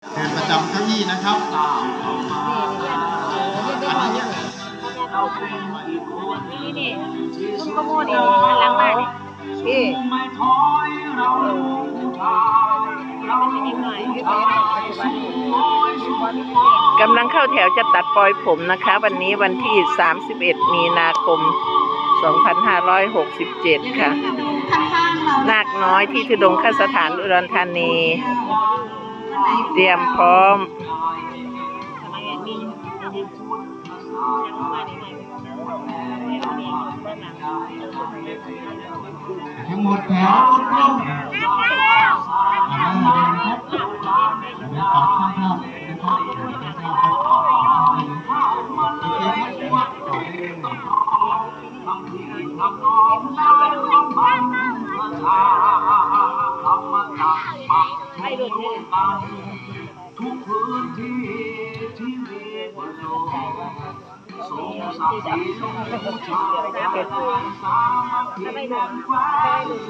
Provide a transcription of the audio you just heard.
เดินประจำเก้าอี้นะครับนี่นี่นี่ซุ่มขโมยนี่นี่หันหลังมานี่พี่กำลังเข้าแถวจะตัดปลอยผมนะคะ วันนี้วันที่ 31 มีนาคม 2567 ค่ะ นาคน้อยที่ทุดงคสถานอุดรธานี เตรียมพร้อม ทั้งหลังทั้งหมดแถวตรงอ่าเดินครับเดินตามข้างเข้านะครับเดินข้างเข้าโอเคครับไปดูนี่ ทุกพื้นที่ที่มีบนโลกสงสารที่ต้องชาวนาสามัคคีกันไว้สุดแสนเมือง